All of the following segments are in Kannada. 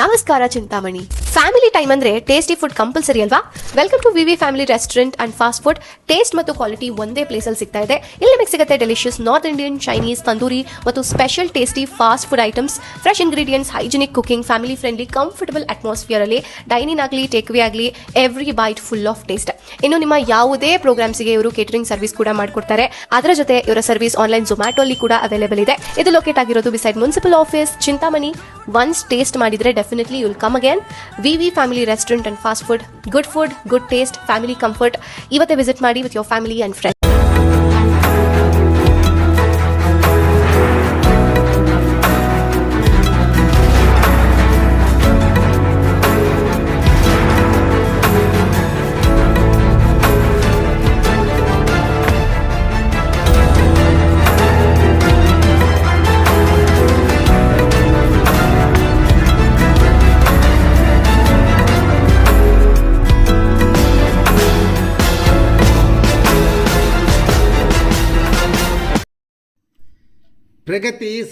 ನಮಸ್ಕಾರ ಚಿಂತಾಮಣಿ. ಫ್ಯಾಮಿಲಿ ಟೈಮ್ ಅಂದ್ರೆ ಟೇಸ್ಟಿ ಫುಡ್ ಕಂಪಲ್ಸರಿ ಅಲ್ವಾ? Welcome to VV family restaurant and fast food taste ಮತ್ತು ಕ್ವಾಲಿಟಿ ಒಂದೇ ಪ್ಲೇಸ್ ಅಲ್ಲಿ ಸಿಗ್ತಾ ಇದೆ. ಇಲ್ಲಿ ನಿಮಗೆ ಸಿಗುತ್ತೆ delicious North Indian Chinese tandoori ಮತ್ತು special tasty fast food items fresh ingredients hygienic cooking family friendly comfortable atmosphere ಅಲ್ಲಿ ಡೈನಿಂಗ್ ಆಗಲಿ ಟೇಕ್ವೇ ಆಗಲಿ every bite full of taste ಇನ್ನು ನಿಮ್ಮ ಯಾವುದೇ ಪ್ರೋಗ್ರಾಮ್ಸ್ಗೆ ಇವರು ಕೇಟರಿಂಗ್ ಸರ್ವಿಸ್ ಕೂಡ ಮಾಡಿಕೊಡ್ತಾರೆ. ಅದರ ಜೊತೆ ಇವರ ಸರ್ವಿಸ್ ಆನ್ಲೈನ್ ಜೊಮ್ಯಾಟೊ ಅಲ್ಲಿ ಕೂಡ ಅವೈಲೇಬಲ್ ಇದೆ. ಇದು ಲೊಕೇಟ್ ಆಗಿರೋದು beside municipal office Chintamani. Once taste ಮಾಡಿದ್ರೆ definitely you'll come again we we family restaurant and fast food good food good taste family comfort ಇವತ್ತೇ ವಿಸಿಟ್ ಮಾಡಿ with your family and friends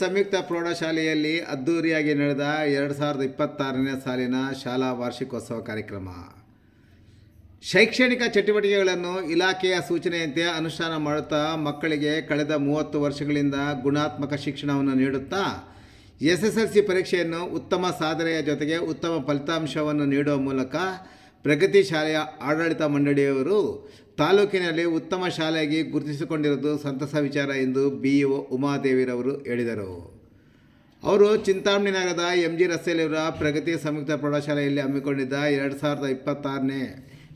ಸಂಯುಕ್ತ ಪ್ರೌಢಶಾಲೆಯಲ್ಲಿ ಅದ್ದೂರಿಯಾಗಿ ನಡೆದ ಎರಡು ಸಾವಿರದ ಇಪ್ಪತ್ತಾರನೇ ಸಾಲಿನ ಶಾಲಾ ವಾರ್ಷಿಕೋತ್ಸವ ಕಾರ್ಯಕ್ರಮ. ಶೈಕ್ಷಣಿಕ ಚಟುವಟಿಕೆಗಳನ್ನು ಇಲಾಖೆಯ ಸೂಚನೆಯಂತೆ ಅನುಷ್ಠಾನ ಮಾಡುತ್ತಾ ಮಕ್ಕಳಿಗೆ ಕಳೆದ ಮೂವತ್ತು ವರ್ಷಗಳಿಂದ ಗುಣಾತ್ಮಕ ಶಿಕ್ಷಣವನ್ನು ನೀಡುತ್ತಾ ಎಸ್ ಎಸ್ ಎಲ್ ಸಿ ಪರೀಕ್ಷೆಯನ್ನು ಉತ್ತಮ ಸಾಧನೆಯ ಜೊತೆಗೆ ಉತ್ತಮ ಫಲಿತಾಂಶವನ್ನು ನೀಡುವ ಮೂಲಕ ಪ್ರಗತಿ ಶಾಲೆಯ ಆಡಳಿತ ಮಂಡಳಿಯವರು ತಾಲೂಕಿನಲ್ಲಿ ಉತ್ತಮ ಶಾಲೆಯಾಗಿ ಗುರುತಿಸಿಕೊಂಡಿರುವುದು ಸಂತಸ ವಿಚಾರ ಎಂದು ಬಿ ಇ ಉಮಾದೇವಿರವರು ಹೇಳಿದರು. ಅವರು ಚಿಂತಾಮಣಿ ನಗರದ ಎಂ ಜಿ ರಸ್ತೆಯಲ್ಲಿರುವ ಪ್ರಗತಿ ಸಂಯುಕ್ತ ಪ್ರೌಢಶಾಲೆಯಲ್ಲಿ ಹಮ್ಮಿಕೊಂಡಿದ್ದ ಎರಡು ಸಾವಿರದ ಇಪ್ಪತ್ತಾರನೇ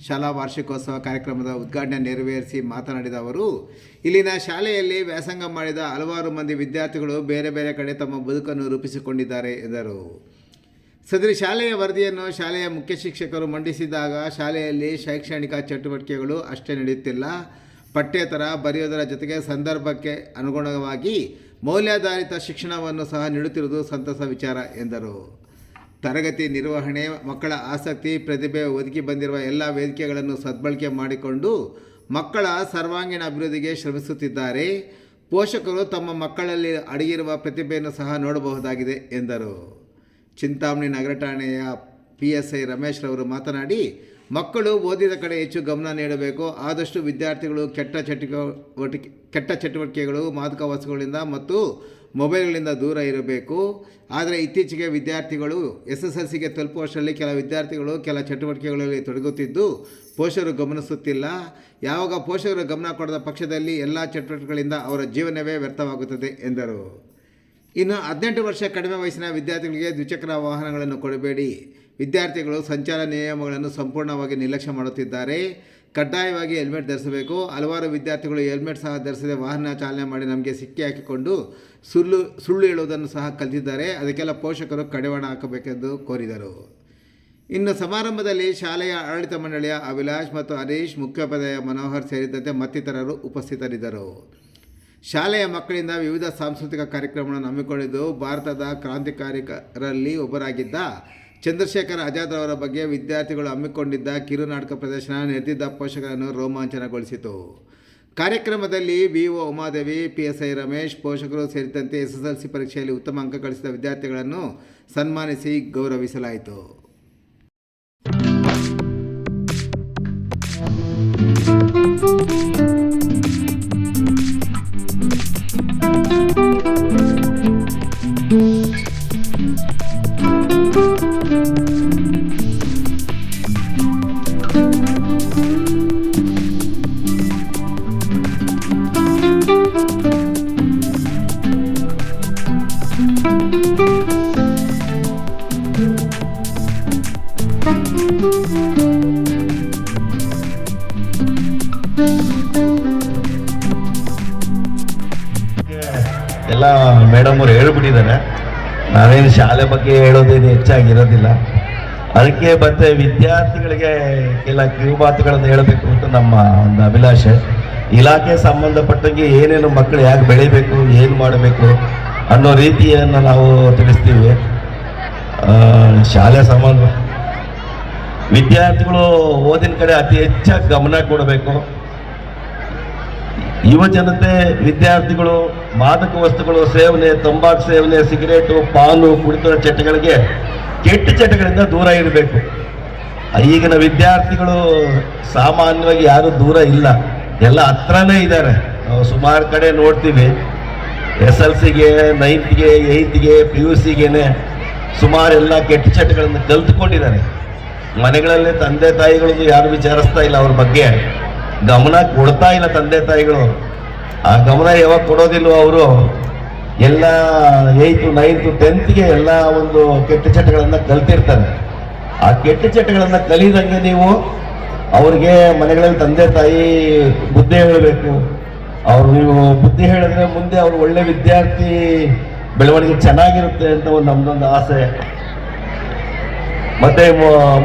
ಶಾಲಾ ವಾರ್ಷಿಕೋತ್ಸವ ಕಾರ್ಯಕ್ರಮದ ಉದ್ಘಾಟನೆ ನೆರವೇರಿಸಿ ಮಾತನಾಡಿದ ಅವರು, ಇಲ್ಲಿನ ಶಾಲೆಯಲ್ಲಿ ವ್ಯಾಸಂಗ ಮಾಡಿದ ಹಲವಾರು ಮಂದಿ ವಿದ್ಯಾರ್ಥಿಗಳು ಬೇರೆ ಬೇರೆ ಕಡೆ ತಮ್ಮ ಬದುಕನ್ನು ರೂಪಿಸಿಕೊಂಡಿದ್ದಾರೆ ಎಂದರು. ಸದರಿ ಶಾಲೆಯ ವರದಿಯನ್ನು ಶಾಲೆಯ ಮುಖ್ಯ ಶಿಕ್ಷಕರು ಮಂಡಿಸಿದಾಗ ಶಾಲೆಯಲ್ಲಿ ಶೈಕ್ಷಣಿಕ ಚಟುವಟಿಕೆಗಳು ಅಷ್ಟೇ ನಡೆಯುತ್ತಿಲ್ಲ. ಪಠ್ಯೇತರ ಬರೆಯೋದರ ಜೊತೆಗೆ ಸಂದರ್ಭಕ್ಕೆ ಅನುಗುಣವಾಗಿ ಮೌಲ್ಯಾಧಾರಿತ ಶಿಕ್ಷಣವನ್ನು ಸಹ ನೀಡುತ್ತಿರುವುದು ಸಂತಸ ವಿಚಾರ ಎಂದರು. ತರಗತಿ ನಿರ್ವಹಣೆ, ಮಕ್ಕಳ ಆಸಕ್ತಿ, ಪ್ರತಿಭೆ ಒದಗಿ ಬಂದಿರುವ ಎಲ್ಲ ವೇದಿಕೆಗಳನ್ನು ಸದ್ಬಳಕೆ ಮಾಡಿಕೊಂಡು ಮಕ್ಕಳ ಸರ್ವಾಂಗೀಣ ಅಭಿವೃದ್ಧಿಗೆ ಶ್ರಮಿಸುತ್ತಿದ್ದಾರೆ. ಪೋಷಕರು ತಮ್ಮ ಮಕ್ಕಳಲ್ಲಿ ಅಡಗಿರುವ ಪ್ರತಿಭೆಯನ್ನು ಸಹ ನೋಡಬಹುದಾಗಿದೆ ಎಂದರು. ಚಿಂತಾಮಣಿ ನಗರ ಠಾಣೆಯ ಪಿ ಎಸ್ ಐ ರಮೇಶ್ ರವರು ಮಾತನಾಡಿ, ಮಕ್ಕಳು ಓದಿದ ಕಡೆ ಹೆಚ್ಚು ಗಮನ ನೀಡಬೇಕು. ಆದಷ್ಟು ವಿದ್ಯಾರ್ಥಿಗಳು ಕೆಟ್ಟ ಚಟುವಟಿಕೆ ಕೆಟ್ಟ ಚಟುವಟಿಕೆಗಳು ಮಾದಕ ವಸ್ತುಗಳಿಂದ ಮತ್ತು ಮೊಬೈಲ್ಗಳಿಂದ ದೂರ ಇರಬೇಕು. ಆದರೆ ಇತ್ತೀಚೆಗೆ ವಿದ್ಯಾರ್ಥಿಗಳು ಎಸ್ ಎಸ್ ಎಲ್ ಸಿಗೆ ತಲುಪುವಷ್ಟರಲ್ಲಿ ಕೆಲ ವಿದ್ಯಾರ್ಥಿಗಳು ಕೆಲ ಚಟುವಟಿಕೆಗಳಲ್ಲಿ ತೊಡಗುತ್ತಿದ್ದು, ಪೋಷಕರು ಗಮನಿಸುತ್ತಿಲ್ಲ. ಯಾವಾಗ ಪೋಷಕರು ಗಮನ ಕೊಡದ ಪಕ್ಷದಲ್ಲಿ ಎಲ್ಲ ಚಟುವಟಿಕೆಗಳಿಂದ ಅವರ ಜೀವನವೇ ವ್ಯರ್ಥವಾಗುತ್ತದೆ ಎಂದರು. ಇನ್ನು ಹದಿನೆಂಟು ವರ್ಷ ಕಡಿಮೆ ವಯಸ್ಸಿನ ವಿದ್ಯಾರ್ಥಿಗಳಿಗೆ ದ್ವಿಚಕ್ರ ವಾಹನಗಳನ್ನು ಕೊಡಬೇಡಿ. ವಿದ್ಯಾರ್ಥಿಗಳು ಸಂಚಾರ ನಿಯಮಗಳನ್ನು ಸಂಪೂರ್ಣವಾಗಿ ನಿರ್ಲಕ್ಷ್ಯ ಮಾಡುತ್ತಿದ್ದಾರೆ. ಕಡ್ಡಾಯವಾಗಿ ಹೆಲ್ಮೆಟ್ ಧರಿಸಬೇಕು. ಹಲವಾರು ವಿದ್ಯಾರ್ಥಿಗಳು ಹೆಲ್ಮೆಟ್ ಸಹ ಧರಿಸದೆ ವಾಹನ ಚಾಲನೆ ಮಾಡಿ ನಮಗೆ ಸಿಕ್ಕಿ ಹಾಕಿಕೊಂಡು ಸುಳ್ಳು ಸುಳ್ಳು ಹೇಳುವುದನ್ನು ಸಹ ಕಲಿತಿದ್ದಾರೆ. ಅದಕ್ಕೆಲ್ಲ ಪೋಷಕರು ಕಡಿವಾಣ ಹಾಕಬೇಕೆಂದು ಕೋರಿದರು. ಇನ್ನು ಸಮಾರಂಭದಲ್ಲಿ ಶಾಲೆಯ ಆಡಳಿತ ಮಂಡಳಿಯ ಅಭಿಲಾಷ್ ಮತ್ತು ಹರೀಶ್ ಮುಖ್ಯೋಪಾಧ್ಯಾಯ ಮನೋಹರ್ ಸೇರಿದಂತೆ ಮತ್ತಿತರರು ಉಪಸ್ಥಿತರಿದ್ದರು. ಶಾಲೆಯ ಮಕ್ಕಳಿಂದ ವಿವಿಧ ಸಾಂಸ್ಕೃತಿಕ ಕಾರ್ಯಕ್ರಮಗಳನ್ನು ಹಮ್ಮಿಕೊಂಡಿದ್ದು ಭಾರತದ ಕ್ರಾಂತಿಕಾರಿಕರಲ್ಲಿ ಒಬ್ಬರಾಗಿದ್ದ ಚಂದ್ರಶೇಖರ್ ಆಜಾದ್ ಅವರ ಬಗ್ಗೆ ವಿದ್ಯಾರ್ಥಿಗಳು ಹಮ್ಮಿಕೊಂಡಿದ್ದ ಕಿರುನಾಟಕ ಪ್ರದರ್ಶನ ನೆರೆದಿದ್ದ ಪೋಷಕರನ್ನು ರೋಮಾಂಚನಗೊಳಿಸಿತು. ಕಾರ್ಯಕ್ರಮದಲ್ಲಿ V O Umadevi P S I Ramesh, ಪೋಷಕರು ಸೇರಿದಂತೆ ಎಸ್ ಎಸ್ ಎಲ್ ಸಿ ಪರೀಕ್ಷೆಯಲ್ಲಿ ಉತ್ತಮ ಅಂಕ ಗಳಿಸಿದ ವಿದ್ಯಾರ್ಥಿಗಳನ್ನು ಸನ್ಮಾನಿಸಿ ಗೌರವಿಸಲಾಯಿತು. ಹೇಳ್ಬಿಟ್ಟಿದ್ದಾರೆ ನಾವೇನು ಶಾಲೆ ಬಗ್ಗೆ ಹೇಳೋದೇನು ಹೆಚ್ಚಾಗಿರೋದಿಲ್ಲ. ಅದಕ್ಕೆ ಮತ್ತೆ ವಿದ್ಯಾರ್ಥಿಗಳಿಗೆ ಕೆಲ ಕಿರು ಮಾತುಗಳನ್ನು ಹೇಳಬೇಕು ಅಂತ ನಮ್ಮ ಒಂದು ಅಭಿಲಾಷೆ. ಇಲಾಖೆ ಸಂಬಂಧಪಟ್ಟಂಗೆ ಏನೇನು ಮಕ್ಕಳು ಯಾಕೆ ಬೆಳಿಬೇಕು, ಏನು ಮಾಡಬೇಕು ಅನ್ನೋ ರೀತಿಯನ್ನು ನಾವು ತಿಳಿಸ್ತೀವಿ. ಶಾಲೆ ಸಂಬಂಧ. ವಿದ್ಯಾರ್ಥಿಗಳು ಓದಿನ ಕಡೆ ಅತಿ ಹೆಚ್ಚಾಗಿ ಗಮನ ಕೊಡಬೇಕು. ಯುವ ಜನತೆ ವಿದ್ಯಾರ್ಥಿಗಳು, ಮಾದಕ ವಸ್ತುಗಳು, ಸೇವನೆ, ತಂಬಾಕು ಸೇವನೆ, ಸಿಗರೇಟು, ಪಾಲು, ಕುಡಿತದ ಚಟಗಳಿಗೆ ಕೆಟ್ಟ ಚಟಗಳಿಂದ ದೂರ ಇರಬೇಕು. ಈಗಿನ ವಿದ್ಯಾರ್ಥಿಗಳು ಸಾಮಾನ್ಯವಾಗಿ ಯಾರು ದೂರ ಇಲ್ಲ. ಎಲ್ಲ ಹತ್ರನೇ ಇದ್ದಾರೆ. ನಾವು ಸುಮಾರು ಕಡೆ ನೋಡ್ತೀವಿ. ಎಸ್ ಎಲ್ ಸಿಗೆ ನೈನ್ತ್ಗೆ, ಏಯ್ತ್ಗೆ ಪಿ ಯು ಸಿಗೆನೆ ಸುಮಾರು ಎಲ್ಲ ಕೆಟ್ಟ ಚಟಗಳನ್ನು ಕಲ್ತ್ಕೊಂಡಿದ್ದಾರೆ. ಮನೆಗಳಲ್ಲಿ ತಂದೆ ತಾಯಿಗಳದ್ದು ಯಾರು ವಿಚಾರಿಸ್ತಾ ಇಲ್ಲ ಅವ್ರ ಬಗ್ಗೆ. ಗಮನ ಕೊಡ್ತಾ ಇಲ್ಲ ತಂದೆ ತಾಯಿಗಳು. ಆ ಗಮನ ಯಾವಾಗ ಕೊಡೋದಿಲ್ವೋ ಅವರು, ಎಲ್ಲ ಏಯ್ತು ನೈನ್ತು ಟೆಂತ್ಗೆ ಎಲ್ಲ ಒಂದು ಕೆಟ್ಟ ಚಟಗಳನ್ನು ಕಲ್ತಿರ್ತಾರೆ. ಆ ಕೆಟ್ಟ ಚಟಗಳನ್ನು ಕಲಿದಂಗೆ ನೀವು ಅವ್ರಿಗೆ ಮನೆಗಳಲ್ಲಿ ತಂದೆ ತಾಯಿ ಬುದ್ಧಿ ಹೇಳಬೇಕು. ಅವ್ರು ನೀವು ಬುದ್ಧಿ ಹೇಳಿದ್ರೆ ಮುಂದೆ ಅವ್ರು ಒಳ್ಳೆ ವಿದ್ಯಾರ್ಥಿ ಬೆಳವಣಿಗೆ ಚೆನ್ನಾಗಿರುತ್ತೆ ಅಂತ ಒಂದು ನಮ್ದೊಂದು ಆಸೆ. ಮತ್ತೆ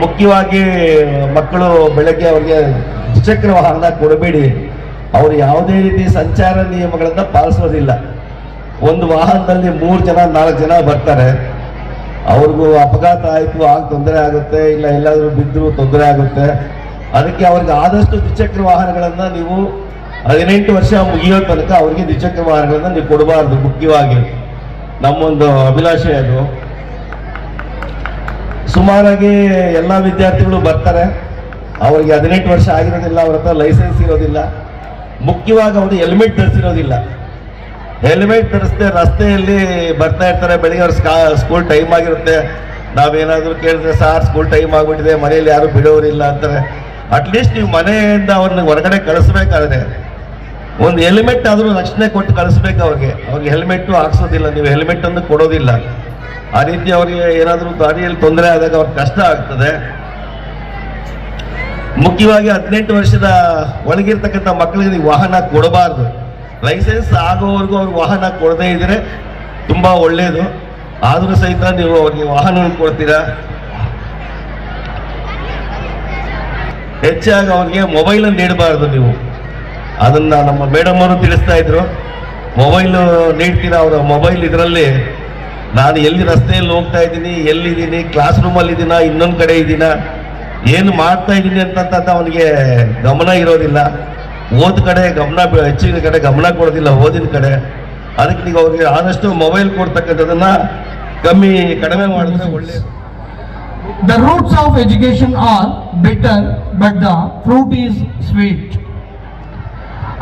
ಮುಖ್ಯವಾಗಿ ಮಕ್ಕಳು ಬೆಳಗ್ಗೆ ಅವ್ರಿಗೆ ದ್ವಿಚಕ್ರ ವಾಹನ ಕೊಡಬೇಡಿ. ಅವರು ಯಾವುದೇ ರೀತಿ ಸಂಚಾರ ನಿಯಮಗಳನ್ನು ಪಾಲಿಸೋದಿಲ್ಲ. ಒಂದು ವಾಹನದಲ್ಲಿ ಮೂರು ಜನ, ನಾಲ್ಕು ಜನ ಬರ್ತಾರೆ. ಅವ್ರಿಗೂ ಅಪಘಾತ ಆಯಿತು, ಆಗ ತೊಂದರೆ ಆಗುತ್ತೆ, ಇಲ್ಲ ಎಲ್ಲಾದರೂ ಬಿದ್ದರೂ ತೊಂದರೆ ಆಗುತ್ತೆ. ಅದಕ್ಕೆ ಅವ್ರಿಗೆ ಆದಷ್ಟು ದ್ವಿಚಕ್ರ ವಾಹನಗಳನ್ನು ನೀವು ಹದಿನೆಂಟು ವರ್ಷ ಮುಗಿಯೋ ತನಕ ಅವ್ರಿಗೆ ದ್ವಿಚಕ್ರ ವಾಹನಗಳನ್ನು ನೀವು ಕೊಡಬಾರ್ದು, ಮುಖ್ಯವಾಗಿ. ನಮ್ಮೊಂದು ಅಭಿಲಾಷೆ ಅದು. ಸುಮಾರಾಗಿ ಎಲ್ಲ ವಿದ್ಯಾರ್ಥಿಗಳು ಬರ್ತಾರೆ. ಅವರಿಗೆ ಹದಿನೆಂಟು ವರ್ಷ ಆಗಿರೋದಿಲ್ಲ, ಅವ್ರ ಹತ್ರ ಲೈಸೆನ್ಸ್ ಇರೋದಿಲ್ಲ. ಮುಖ್ಯವಾಗಿ ಅವರು ಹೆಲ್ಮೆಟ್ ಧರಿಸಿರೋದಿಲ್ಲ. ಹೆಲ್ಮೆಟ್ ಧರಿಸದೆ ರಸ್ತೆಯಲ್ಲಿ ಬರ್ತಾ ಇರ್ತಾರೆ, ಬೆಳಿಗ್ಗೆ ಅವ್ರ ಸ್ಕಾ ಸ್ಕೂಲ್ ಟೈಮ್ ಆಗಿರುತ್ತೆ. ನಾವೇನಾದರೂ ಕೇಳಿದ್ರೆ, ಸಾರ್ ಸ್ಕೂಲ್ ಟೈಮ್ ಆಗಿಬಿಟ್ಟಿದೆ, ಮನೆಯಲ್ಲಿ ಯಾರು ಬಿಡೋರಿಲ್ಲ, ಅಂತಾರೆ. ಅಟ್ಲೀಸ್ಟ್ ನೀವು ಮನೆಯಿಂದ ಅವ್ರನ್ನ ಹೊರಗಡೆ ಕಳಿಸ್ಬೇಕಾದ್ರೆ, ಒಂದು ಹೆಲ್ಮೆಟ್ ಆದರೂ ರಕ್ಷಣೆ ಕೊಟ್ಟು ಕಳಿಸ್ಬೇಕು ಅವ್ರಿಗೆ. ಅವ್ರಿಗೆ ಹೆಲ್ಮೆಟ್ಟು ಹಾಕ್ಸೋದಿಲ್ಲ, ನೀವು ಹೆಲ್ಮೆಟ್ ಅನ್ನು ಕೊಡೋದಿಲ್ಲ. ಆ ರೀತಿ ಅವರಿಗೆ ಏನಾದರೂ ದಾರಿಯಲ್ಲಿ ತೊಂದರೆ ಆದಾಗ ಅವ್ರಿಗೆ ಕಷ್ಟ ಆಗ್ತದೆ. ಮುಖ್ಯವಾಗಿ ಹದಿನೆಂಟು ವರ್ಷದ ಒಳಗಿರ್ತಕ್ಕಂಥ ಮಕ್ಕಳಿಗೆ ನೀವು ವಾಹನ ಕೊಡಬಾರ್ದು. ಲೈಸೆನ್ಸ್ ಆಗೋವರೆಗೂ ಅವ್ರಿಗೆ ವಾಹನ ಕೊಡದೇ ಇದ್ರೆ ತುಂಬ ಒಳ್ಳೆಯದು ಆದರೂ ಸಹಿತ ನೀವು ಅವ್ರಿಗೆ ವಾಹನ ಕೊಡ್ತೀರಾ? ಹೆಚ್ಚಾಗಿ ಅವ್ರಿಗೆ ಮೊಬೈಲ್ ನೀಡಬಾರ್ದು ನೀವು. ಅದನ್ನ ನಮ್ಮ ಮೇಡಮ್ ಅವರು ತಿಳಿಸ್ತಾ ಇದ್ರು. ಮೊಬೈಲ್ ನೀಡ್ತೀರಾ ಅವರ ಮೊಬೈಲ್ ಇದರಲ್ಲಿ? ನಾನು ಎಲ್ಲಿ ರಸ್ತೆಯಲ್ಲಿ ಹೋಗ್ತಾ ಇದ್ದೀನಿ, ಎಲ್ಲಿದ್ದೀನಿ ಕ್ಲಾಸ್ ರೂಮಲ್ಲಿ ಇದ್ದೀನಾ ಇನ್ನೊಂದು ಕಡೆ ಇದ್ದೀನ? ಏನು ಮಾಡ್ತಾ ಇದ್ದೀನಿ ಅಂತ ಅವನಿಗೆ ಗಮನ ಇರೋದಿಲ್ಲ. ಓದ್ ಕಡೆ ಗಮನ ಹೆಚ್ಚಿನ ಕಡೆ ಗಮನ ಕೊಡೋದಿಲ್ಲ ಓದಿನ ಕಡೆ. ಅದಕ್ಕೆ ನೀವು ಅವ್ರಿಗೆ ಆದಷ್ಟು ಮೊಬೈಲ್ ಕೊಡ್ತಕ್ಕಂಥದನ್ನ ಕಮ್ಮಿ, ಕಡಿಮೆ ಮಾಡಿದ್ರೆ ಒಳ್ಳೆಯದು the roots of education are better but the fruit is sweet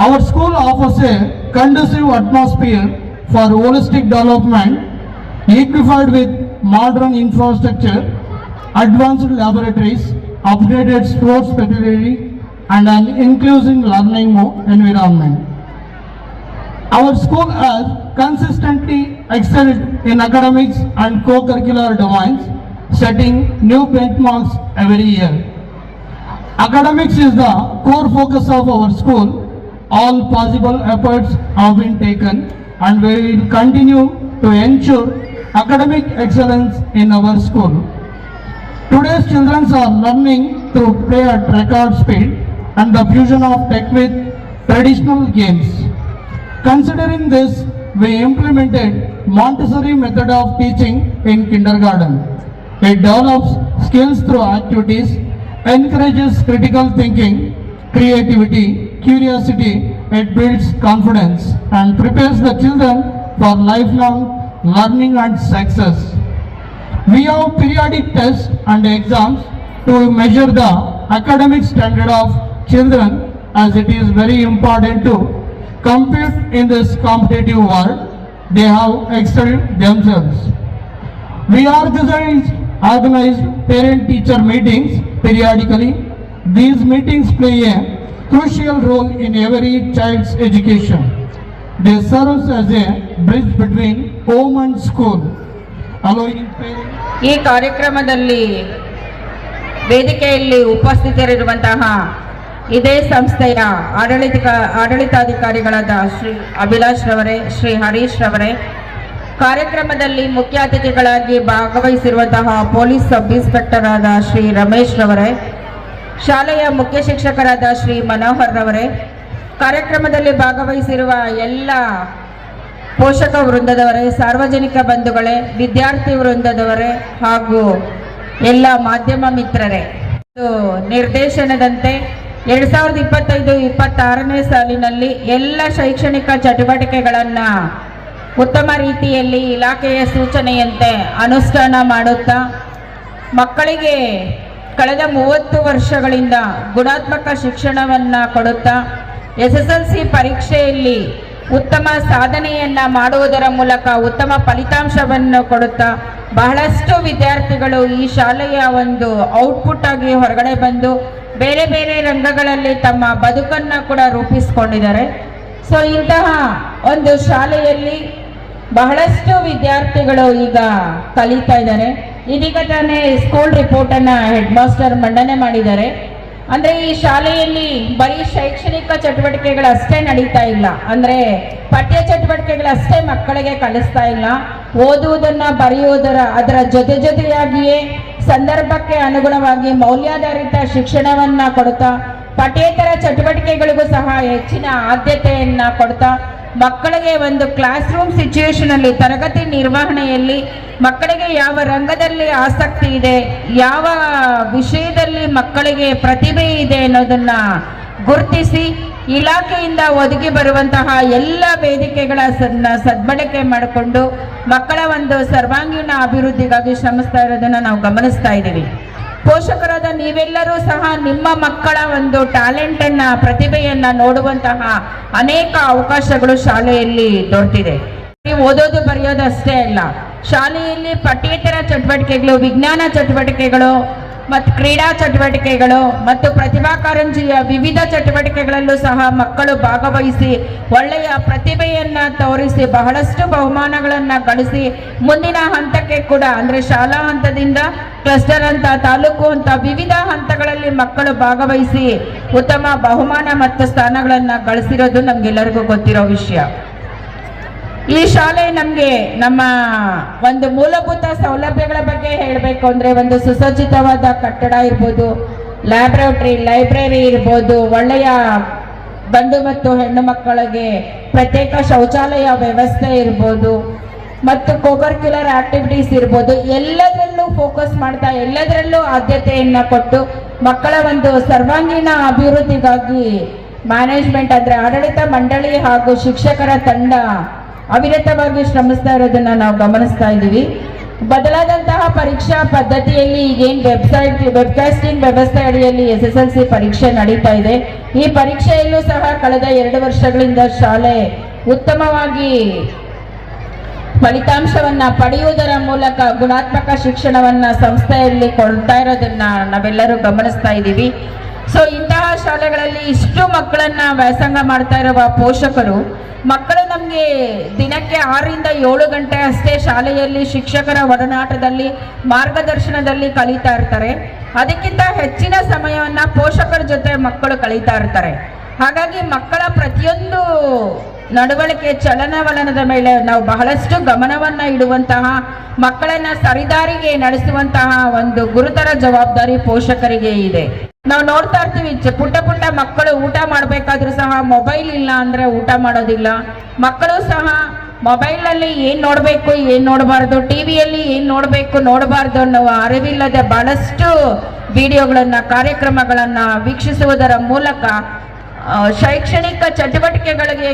our school offers a conducive atmosphere for holistic development equipped with modern infrastructure advanced laboratories upgraded sports facility, and an inclusive learning mo- environment. Our school has consistently excelled in academics and co-curricular domains, setting new benchmarks every year. Academics is the core focus of our school. All possible efforts have been taken and we will continue to ensure academic excellence in our school. Today's children are learning to play at record speed and the fusion of tech with traditional games. Considering this, we implemented Montessori method of teaching in kindergarten. It develops skills through activities, encourages critical thinking, creativity, curiosity, it builds confidence and prepares the children for lifelong learning and success. We have periodic tests and exams to measure the academic standard of children as it is very important to compete in this competitive world. They have excelled themselves. We organize, organize parent-teacher meetings periodically. These meetings play a crucial role in every child's education. They serve as a bridge between home and school, ಈ ಕಾರ್ಯಕ್ರಮದಲ್ಲಿ ವೇದಿಕೆಯಲ್ಲಿ ಉಪಸ್ಥಿತರಿರುವಂತಹ ಇದೇ ಸಂಸ್ಥೆಯ ಆಡಳಿತ ಆಡಳಿತಾಧಿಕಾರಿಗಳಾದ ಶ್ರೀ ಅಭಿಲಾಷ್ ರವರೇ, ಶ್ರೀ ಹರೀಶ್ ರವರೇ, ಕಾರ್ಯಕ್ರಮದಲ್ಲಿ ಮುಖ್ಯ ಅತಿಥಿಗಳಾಗಿ ಭಾಗವಹಿಸಿರುವಂತಹ ಪೊಲೀಸ್ ಸಬ್ ಇನ್ಸ್ಪೆಕ್ಟರ್ ಆದ ಶ್ರೀ ರಮೇಶ್ ರವರೇ, ಶಾಲೆಯ ಮುಖ್ಯ ಶಿಕ್ಷಕರಾದ ಶ್ರೀ ಮನೋಹರ್ ರವರೇ, ಕಾರ್ಯಕ್ರಮದಲ್ಲಿ ಭಾಗವಹಿಸಿರುವ ಎಲ್ಲ ಪೋಷಕ ವೃಂದದವರೇ, ಸಾರ್ವಜನಿಕ ಬಂಧುಗಳೇ, ವಿದ್ಯಾರ್ಥಿ ವೃಂದದವರೇ ಹಾಗೂ ಎಲ್ಲ ಮಾಧ್ಯಮ ಮಿತ್ರರೇ. ನಿರ್ದೇಶನದಂತೆ ಎರಡ್ ಸಾವಿರದ ಇಪ್ಪತ್ತೈದು, ಇಪ್ಪತ್ತಾರನೇ ಸಾಲಿನಲ್ಲಿ ಎಲ್ಲ ಶೈಕ್ಷಣಿಕ ಚಟುವಟಿಕೆಗಳನ್ನು ಉತ್ತಮ ರೀತಿಯಲ್ಲಿ ಇಲಾಖೆಯ ಸೂಚನೆಯಂತೆ ಅನುಷ್ಠಾನ ಮಾಡುತ್ತಾ, ಮಕ್ಕಳಿಗೆ ಕಳೆದ ಮೂವತ್ತು ವರ್ಷಗಳಿಂದ ಗುಣಾತ್ಮಕ ಶಿಕ್ಷಣವನ್ನು ಕೊಡುತ್ತಾ, ಎಸ್ ಎಸ್ ಎಲ್ ಸಿ ಪರೀಕ್ಷೆಯಲ್ಲಿ ಉತ್ತಮ ಸಾಧನೆಯನ್ನ ಮಾಡುವುದರ ಮೂಲಕ ಉತ್ತಮ ಫಲಿತಾಂಶವನ್ನು ಕೊಡುತ್ತಾ ಬಹಳಷ್ಟು ವಿದ್ಯಾರ್ಥಿಗಳು ಈ ಶಾಲೆಯ ಒಂದು ಔಟ್ಪುಟ್ ಆಗಿ ಹೊರಗಡೆ ಬಂದು ಬೇರೆ ಬೇರೆ ರಂಗಗಳಲ್ಲಿ ತಮ್ಮ ಬದುಕನ್ನು ಕೂಡ ರೂಪಿಸಿಕೊಂಡಿದ್ದಾರೆ. ಸೊ ಇಂತಹ ಒಂದು ಶಾಲೆಯಲ್ಲಿ ಬಹಳಷ್ಟು ವಿದ್ಯಾರ್ಥಿಗಳು ಈಗ ಕಲಿತಾ ಇದ್ದಾರೆ. ಇದೀಗ ತಾನೇ ಸ್ಕೂಲ್ ರಿಪೋರ್ಟ್ ಅನ್ನ ಹೆಡ್ ಮಾಸ್ಟರ್ ಮಂಡನೆ ಮಾಡಿದ್ದಾರೆ. ಅಂದ್ರೆ ಈ ಶಾಲೆಯಲ್ಲಿ ಬರೀ ಶೈಕ್ಷಣಿಕ ಚಟುವಟಿಕೆಗಳು ಅಷ್ಟೇ ನಡೀತಾ ಇಲ್ಲ. ಅಂದ್ರೆ ಪಠ್ಯ ಚಟುವಟಿಕೆಗಳು ಅಷ್ಟೇ ಮಕ್ಕಳಿಗೆ ಕಲಿಸ್ತಾ ಇಲ್ಲ. ಓದುವುದನ್ನ ಬರೆಯುವುದರ, ಅದರ ಜೊತೆ ಜೊತೆಯಾಗಿಯೇ ಸಂದರ್ಭಕ್ಕೆ ಅನುಗುಣವಾಗಿ ಮೌಲ್ಯಾಧಾರಿತ ಶಿಕ್ಷಣವನ್ನ ಕೊಡ್ತಾ, ಪಠ್ಯೇತರ ಚಟುವಟಿಕೆಗಳಿಗೂ ಸಹ ಹೆಚ್ಚಿನ ಆದ್ಯತೆಯನ್ನ ಕೊಡ್ತಾ ಮಕ್ಕಳಿಗೆ ಒಂದು ಕ್ಲಾಸ್ ರೂಮ್ ಸಿಚುವೇಶನ್ ಅಲ್ಲಿ, ತರಗತಿ ನಿರ್ವಹಣೆಯಲ್ಲಿ ಮಕ್ಕಳಿಗೆ ಯಾವ ರಂಗದಲ್ಲಿ ಆಸಕ್ತಿ ಇದೆ, ಯಾವ ವಿಷಯದಲ್ಲಿ ಮಕ್ಕಳಿಗೆ ಪ್ರತಿಭೆ ಇದೆ ಅನ್ನೋದನ್ನ ಗುರುತಿಸಿ ಇಲಾಖೆಯಿಂದ ಒದಗಿ ಬರುವಂತಹ ಎಲ್ಲ ವೇದಿಕೆಗಳ ಸದ್ಬಳಕೆ ಮಾಡಿಕೊಂಡು ಮಕ್ಕಳ ಒಂದು ಸರ್ವಾಂಗೀಣ ಅಭಿವೃದ್ಧಿಗಾಗಿ ಶ್ರಮಿಸ್ತಾ ಇರೋದನ್ನ ನಾವು ಗಮನಿಸ್ತಾ ಇದ್ದೀವಿ. ಪೋಷಕರಾದ ನೀವೆಲ್ಲರೂ ಸಹ ನಿಮ್ಮ ಮಕ್ಕಳ ಒಂದು ಟ್ಯಾಲೆಂಟ್ ಅನ್ನ ಪ್ರತಿಭೆಯನ್ನ ನೋಡುವಂತಹ ಅನೇಕ ಅವಕಾಶಗಳು ಶಾಲೆಯಲ್ಲಿ ದೊರೆತಿದೆ. ನೀವು ಓದೋದು ಬರೆಯೋದು ಅಷ್ಟೇ ಅಲ್ಲ. ಶಾಲೆಯಲ್ಲಿ ಪಠ್ಯೇತರ ಚಟುವಟಿಕೆಗಳು, ವಿಜ್ಞಾನ ಚಟುವಟಿಕೆಗಳು ಮತ್ತು ಕ್ರೀಡಾ ಚಟುವಟಿಕೆಗಳು ಮತ್ತು ಪ್ರತಿಭಾ ಕಾರಂಜಿಯ ವಿವಿಧ ಚಟುವಟಿಕೆಗಳಲ್ಲೂ ಸಹ ಮಕ್ಕಳು ಭಾಗವಹಿಸಿ ಒಳ್ಳೆಯ ಪ್ರತಿಭೆಯನ್ನು ತೋರಿಸಿ ಬಹಳಷ್ಟು ಬಹುಮಾನಗಳನ್ನು ಗಳಿಸಿ ಮುಂದಿನ ಹಂತಕ್ಕೆ ಕೂಡ ಅಂದರೆ ಶಾಲಾ ಹಂತದಿಂದ ಕ್ಲಸ್ಟರ್ ಅಂತ, ತಾಲೂಕು ಅಂತ, ವಿವಿಧ ಹಂತಗಳಲ್ಲಿ ಮಕ್ಕಳು ಭಾಗವಹಿಸಿ ಉತ್ತಮ ಬಹುಮಾನ ಮತ್ತು ಸ್ಥಾನಗಳನ್ನು ಗಳಿಸಿರೋದು ನಮಗೆಲ್ಲರಿಗೂ ಗೊತ್ತಿರೋ ವಿಷಯ. ಈ ಶಾಲೆ ನಮಗೆ ನಮ್ಮ ಒಂದು ಮೂಲಭೂತ ಸೌಲಭ್ಯಗಳ ಬಗ್ಗೆ ಹೇಳಬೇಕು ಅಂದ್ರೆ ಒಂದು ಸುಸಜ್ಜಿತವಾದ ಕಟ್ಟಡ ಇರ್ಬೋದು ಲ್ಯಾಬ್ರೋಟ್ರಿ ಲೈಬ್ರರಿ ಇರ್ಬೋದು, ಒಳ್ಳೆಯ ಬಂಧು ಮತ್ತು ಹೆಣ್ಣು ಮಕ್ಕಳಿಗೆ ಪ್ರತ್ಯೇಕ ಶೌಚಾಲಯ ವ್ಯವಸ್ಥೆ ಇರ್ಬೋದು, ಮತ್ತು ಕೋಕರ್ಕ್ಯುಲರ್ ಆಕ್ಟಿವಿಟೀಸ್ ಇರ್ಬೋದು, ಎಲ್ಲದರಲ್ಲೂ ಫೋಕಸ್ ಮಾಡ್ತಾ, ಎಲ್ಲದರಲ್ಲೂ ಆದ್ಯತೆಯನ್ನು ಕೊಟ್ಟು ಮಕ್ಕಳ ಒಂದು ಸರ್ವಾಂಗೀಣ ಅಭಿವೃದ್ಧಿಗಾಗಿ ಮ್ಯಾನೇಜ್ಮೆಂಟ್ ಅಂದ್ರೆ ಆಡಳಿತ ಮಂಡಳಿ ಹಾಗೂ ಶಿಕ್ಷಕರ ತಂಡ ಅವಿರತವಾಗಿ ಶ್ರಮಿಸ್ತಾ ಇರೋದನ್ನ ನಾವು ಗಮನಿಸ್ತಾ ಇದ್ದೀವಿ. ಬದಲಾದಂತಹ ಪರೀಕ್ಷಾ ಪದ್ಧತಿಯಲ್ಲಿ ಈಗೇನು ವೆಬ್ಸೈಟ್ ವೆಬ್ಕಾಸ್ಟಿಂಗ್ ವ್ಯವಸ್ಥೆ ಅಡಿಯಲ್ಲಿ ಎಸ್ ಎಸ್ ಎಲ್ ಸಿ ಪರೀಕ್ಷೆ ನಡೀತಾ ಇದೆ. ಈ ಪರೀಕ್ಷೆಯಲ್ಲೂ ಸಹ ಕಳೆದ ಎರಡು ವರ್ಷಗಳಿಂದ ಶಾಲೆ ಉತ್ತಮವಾಗಿ ಫಲಿತಾಂಶವನ್ನ ಪಡೆಯುವುದರ ಮೂಲಕ ಗುಣಾತ್ಮಕ ಶಿಕ್ಷಣವನ್ನ ಸಂಸ್ಥೆಯಲ್ಲಿ ಕೊಡ್ತಾ ಇರೋದನ್ನ ನಾವೆಲ್ಲರೂ ಗಮನಿಸ್ತಾ ಇದ್ದೀವಿ. ಸೊ ಇಂತಹ ಶಾಲೆಗಳಲ್ಲಿ ಇಷ್ಟು ಮಕ್ಕಳನ್ನ ವ್ಯಾಸಂಗ ಮಾಡ್ತಾ ಇರುವ ಪೋಷಕರು, ಮಕ್ಕಳು ನಮಗೆ ದಿನಕ್ಕೆ ಆರರಿಂದ ಏಳು ಗಂಟೆ ಅಷ್ಟೇ ಶಾಲೆಯಲ್ಲಿ ಶಿಕ್ಷಕರ ಒಡನಾಟದಲ್ಲಿ, ಮಾರ್ಗದರ್ಶನದಲ್ಲಿ ಕಲಿತಾ ಇರ್ತಾರೆ. ಅದಕ್ಕಿಂತ ಹೆಚ್ಚಿನ ಸಮಯವನ್ನ ಪೋಷಕರ ಜೊತೆ ಮಕ್ಕಳು ಕಲಿತಾ ಇರ್ತಾರೆ. ಹಾಗಾಗಿ ಮಕ್ಕಳ ಪ್ರತಿಯೊಂದು ನಡವಳಿಕೆ, ಚಲನವಲನದ ಮೇಲೆ ನಾವು ಬಹಳಷ್ಟು ಗಮನವನ್ನ ಇಡುವಂತಹ, ಮಕ್ಕಳನ್ನ ಸರಿದಾರಿಗೆ ನಡೆಸುವಂತಹ ಒಂದು ಗುರುತರ ಜವಾಬ್ದಾರಿ ಪೋಷಕರಿಗೆ ಇದೆ. ನಾವು ನೋಡ್ತಾ ಇರ್ತೀವಿ ಪುಟ್ಟ ಪುಟ್ಟ ಮಕ್ಕಳು ಊಟ ಮಾಡಬೇಕಾದ್ರೂ ಸಹ ಮೊಬೈಲ್ ಇಲ್ಲ ಅಂದರೆ ಊಟ ಮಾಡೋದಿಲ್ಲ. ಮಕ್ಕಳು ಸಹ ಮೊಬೈಲ್ನಲ್ಲಿ ಏನು ನೋಡಬೇಕು, ಏನು ನೋಡಬಾರ್ದು, ಟಿ ವಿಯಲ್ಲಿ ಏನು ನೋಡಬೇಕು, ನೋಡಬಾರ್ದು ಅನ್ನುವ ಅರಿವಿಲ್ಲದೆ ಬಹಳಷ್ಟು ವಿಡಿಯೋಗಳನ್ನು, ಕಾರ್ಯಕ್ರಮಗಳನ್ನು ವೀಕ್ಷಿಸುವುದರ ಮೂಲಕ ಶೈಕ್ಷಣಿಕ ಚಟುವಟಿಕೆಗಳಿಗೆ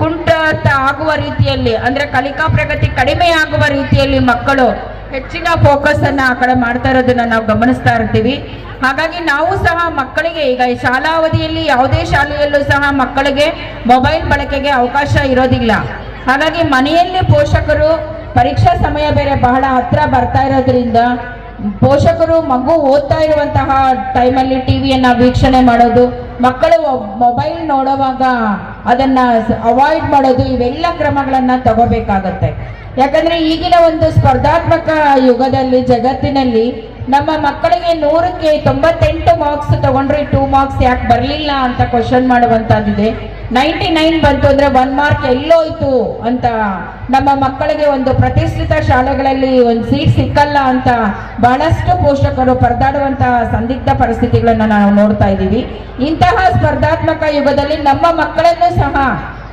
ಕುಂಠಿತ ಆಗುವ ರೀತಿಯಲ್ಲಿ, ಅಂದರೆ ಕಲಿಕಾ ಪ್ರಗತಿ ಕಡಿಮೆ ಆಗುವ ರೀತಿಯಲ್ಲಿ ಮಕ್ಕಳು ಹೆಚ್ಚಿನ ಫೋಕಸನ್ನು ಅನ್ನ ಆ ಕಡೆ ಮಾಡ್ತಾ ಇರೋದನ್ನು ನಾವು ಗಮನಿಸ್ತಾ ಇರ್ತೀವಿ. ಹಾಗಾಗಿ ನಾವು ಸಹ ಮಕ್ಕಳಿಗೆ ಈಗ ಈ ಶಾಲಾ ಅವಧಿಯಲ್ಲಿ ಯಾವುದೇ ಶಾಲೆಯಲ್ಲೂ ಸಹ ಮಕ್ಕಳಿಗೆ ಮೊಬೈಲ್ ಬಳಕೆಗೆ ಅವಕಾಶ ಇರೋದಿಲ್ಲ. ಹಾಗಾಗಿ ಮನೆಯಲ್ಲಿ ಪೋಷಕರು ಪರೀಕ್ಷಾ ಸಮಯ ಬೇರೆ ಬಹಳ ಹತ್ರ ಬರ್ತಾ ಇರೋದ್ರಿಂದ ಪೋಷಕರು ಮಗು ಓದ್ತಾ ಇರುವಂತಹ ಟೈಮಲ್ಲಿ ಟಿವಿಯನ್ನ ವೀಕ್ಷಣೆ ಮಾಡೋದು, ಮಕ್ಕಳು ಮೊಬೈಲ್ ನೋಡುವಾಗ ಅದನ್ನ ಅವಾಯ್ಡ್ ಮಾಡೋದು ಇವೆಲ್ಲ ಕ್ರಮಗಳನ್ನು ತಗೋಬೇಕಾಗತ್ತೆ. ಯಾಕಂದ್ರೆ ಈಗಿನ ಒಂದು ಸ್ಪರ್ಧಾತ್ಮಕ ಯುಗದಲ್ಲಿ, ಜಗತ್ತಿನಲ್ಲಿ ನಮ್ಮ ಮಕ್ಕಳಿಗೆ ನೂರಕ್ಕೆ ತೊಂಬತ್ತೆಂಟು ಮಾರ್ಕ್ಸ್ ತಗೊಂಡ್ರೆ ಟೂ ಮಾರ್ಕ್ಸ್ ಯಾಕೆ ಬರಲಿಲ್ಲ ಅಂತ ಕ್ವಶನ್ ಮಾಡುವಂತದ್ದಿದೆ ನೈಂಟಿ ನೈನ್ ಬಂತು ಅಂದ್ರೆ ಒನ್ ಮಾರ್ಕ್ ಎಲ್ಲೋಯ್ತು ಅಂತ. ನಮ್ಮ ಮಕ್ಕಳಿಗೆ ಒಂದು ಪ್ರತಿಷ್ಠಿತ ಶಾಲೆಗಳಲ್ಲಿ ಒಂದು ಸೀಟ್ ಸಿಕ್ಕಲ್ಲ ಅಂತ ಬಹಳಷ್ಟು ಪೋಷಕರು ಪರದಾಡುವಂತಹ ಸಂದಿಗ್ಧ ಪರಿಸ್ಥಿತಿಗಳನ್ನು ನಾವು ನೋಡ್ತಾ ಇದ್ದೀವಿ. ಇಂತಹ ಸ್ಪರ್ಧಾತ್ಮಕ ಯುಗದಲ್ಲಿ ನಮ್ಮ ಮಕ್ಕಳನ್ನು ಸಹ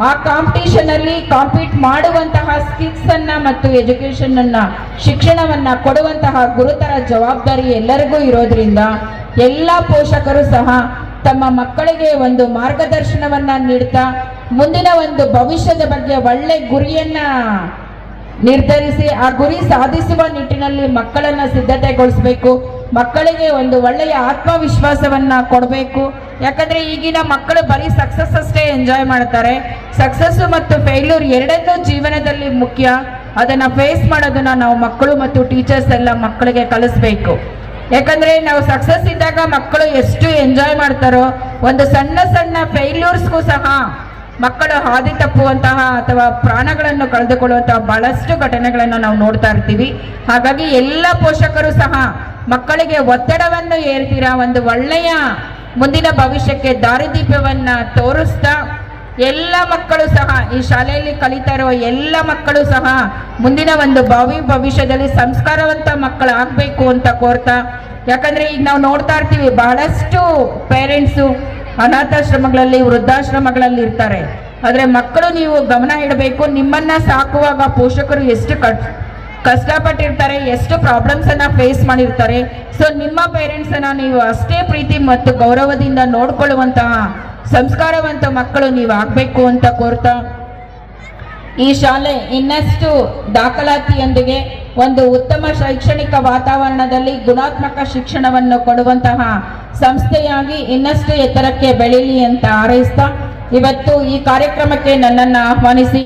ಆ ಕಾಂಪಿಟೇಷನ್ ಅಲ್ಲಿ ಕಾಂಪೀಟ್ ಮಾಡುವಂತಹ ಸ್ಕಿಲ್ಸ್ ಅನ್ನ ಮತ್ತು ಎಜುಕೇಶನ್ ಅನ್ನ, ಶಿಕ್ಷಣವನ್ನ ಕೊಡುವಂತಹ ಗುರುತರ ಜವಾಬ್ದಾರಿ ಎಲ್ಲರಿಗೂ ಇರೋದ್ರಿಂದ ಎಲ್ಲ ಪೋಷಕರು ಸಹ ತಮ್ಮ ಮಕ್ಕಳಿಗೆ ಒಂದು ಮಾರ್ಗದರ್ಶನವನ್ನ ನೀಡ್ತಾ ಮುಂದಿನ ಒಂದು ಭವಿಷ್ಯದ ಬಗ್ಗೆ ಒಳ್ಳೆ ಗುರಿಯನ್ನ ನಿರ್ಧರಿಸಿ ಆ ಗುರಿ ಸಾಧಿಸುವ ನಿಟ್ಟಿನಲ್ಲಿ ಮಕ್ಕಳನ್ನ ಸಿದ್ಧತೆಗೊಳಿಸಬೇಕು. ಮಕ್ಕಳಿಗೆ ಒಂದು ಒಳ್ಳೆಯ ಆತ್ಮವಿಶ್ವಾಸವನ್ನ ಕೊಡಬೇಕು. ಯಾಕಂದ್ರೆ ಈಗಿನ ಮಕ್ಕಳು ಬರೀ ಸಕ್ಸಸ್ ಅಷ್ಟೇ ಎಂಜಾಯ್ ಮಾಡ್ತಾರೆ. ಸಕ್ಸಸ್ ಮತ್ತು ಫೇಲ್ಯೂರ್ ಎರಡನ್ನೂ ಜೀವನದಲ್ಲಿ ಮುಖ್ಯ. ಅದನ್ನ ಫೇಸ್ ಮಾಡೋದನ್ನ ನಾವು ಮಕ್ಕಳು ಮತ್ತು ಟೀಚರ್ಸ್ ಎಲ್ಲ ಮಕ್ಕಳಿಗೆ ಕಲಿಸ್ಬೇಕು. ಯಾಕಂದ್ರೆ ನಾವು ಸಕ್ಸಸ್ ಇದ್ದಾಗ ಮಕ್ಕಳು ಎಷ್ಟು ಎಂಜಾಯ್ ಮಾಡ್ತಾರೋ, ಒಂದು ಸಣ್ಣ ಸಣ್ಣ ಫೇಲ್ಯೂರ್ಸ್ಗೂ ಸಹ ಮಕ್ಕಳು ಹಾದಿ ತಪ್ಪುವಂತಹ ಅಥವಾ ಪ್ರಾಣಗಳನ್ನು ಕಳೆದುಕೊಳ್ಳುವಂತಹ ಬಹಳಷ್ಟು ಘಟನೆಗಳನ್ನು ನಾವು ನೋಡ್ತಾ ಇರ್ತೀವಿ. ಹಾಗಾಗಿ ಎಲ್ಲ ಪೋಷಕರು ಸಹ ಮಕ್ಕಳಿಗೆ ಒತ್ತಡವನ್ನು ಏರ್ತೀರಾ, ಒಂದು ಒಳ್ಳೆಯ ಮುಂದಿನ ಭವಿಷ್ಯಕ್ಕೆ ದಾರಿದೀಪವನ್ನ ತೋರಿಸ್ತಾ ಎಲ್ಲ ಮಕ್ಕಳು ಸಹ, ಈ ಶಾಲೆಯಲ್ಲಿ ಕಲಿತಾ ಇರುವ ಎಲ್ಲ ಮಕ್ಕಳು ಸಹ ಮುಂದಿನ ಒಂದು ಭಾವಿ ಭವಿಷ್ಯದಲ್ಲಿ ಸಂಸ್ಕಾರವಂತ ಮಕ್ಕಳು ಆಗ್ಬೇಕು ಅಂತ ಕೋರ್ತಾ, ಯಾಕಂದ್ರೆ ಈಗ ನಾವು ನೋಡ್ತಾ ಇರ್ತೀವಿ, ಬಹಳಷ್ಟು ಪೇರೆಂಟ್ಸು ಅನಾಥಾಶ್ರಮಗಳಲ್ಲಿ, ವೃದ್ಧಾಶ್ರಮಗಳಲ್ಲಿ ಇರ್ತಾರೆ. ಆದರೆ ಮಕ್ಕಳು ನೀವು ಗಮನ ಇಡಬೇಕು, ನಿಮ್ಮನ್ನ ಸಾಕುವಾಗ ಪೋಷಕರು ಎಷ್ಟು ಕಟ್, ಕಷ್ಟಪಟ್ಟಿರ್ತಾರೆ, ಎಷ್ಟು ಪ್ರಾಬ್ಲಮ್ಸ್ ಅನ್ನ ಫೇಸ್ ಮಾಡಿರ್ತಾರೆ. ಸೊ ನಿಮ್ಮ ಪೇರೆಂಟ್ಸ್ ಅನ್ನ ನೀವು ಅಷ್ಟೇ ಪ್ರೀತಿ ಮತ್ತು ಗೌರವದಿಂದ ನೋಡ್ಕೊಳ್ಳುವಂತಹ ಸಂಸ್ಕಾರವಂತ ಮಕ್ಕಳು ನೀವು ಆಗಬೇಕು ಅಂತ ಕೋರ್ತಾ ಈ ಶಾಲೆ ಇನ್ನಷ್ಟು ದಾಖಲಾತಿಯೊಂದಿಗೆ ಒಂದು ಉತ್ತಮ ಶೈಕ್ಷಣಿಕ ವಾತಾವರಣದಲ್ಲಿ ಗುಣಾತ್ಮಕ ಶಿಕ್ಷಣವನ್ನು ಕೊಡುವಂತಹ ಸಂಸ್ಥೆಯಾಗಿ ಇನ್ನಷ್ಟು ಎತ್ತರಕ್ಕೆ ಬೆಳೀಲಿ ಅಂತ ಹಾರೈಸ್ತಾ, ಇವತ್ತು ಈ ಕಾರ್ಯಕ್ರಮಕ್ಕೆ ನನ್ನನ್ನು ಆಹ್ವಾನಿಸಿ.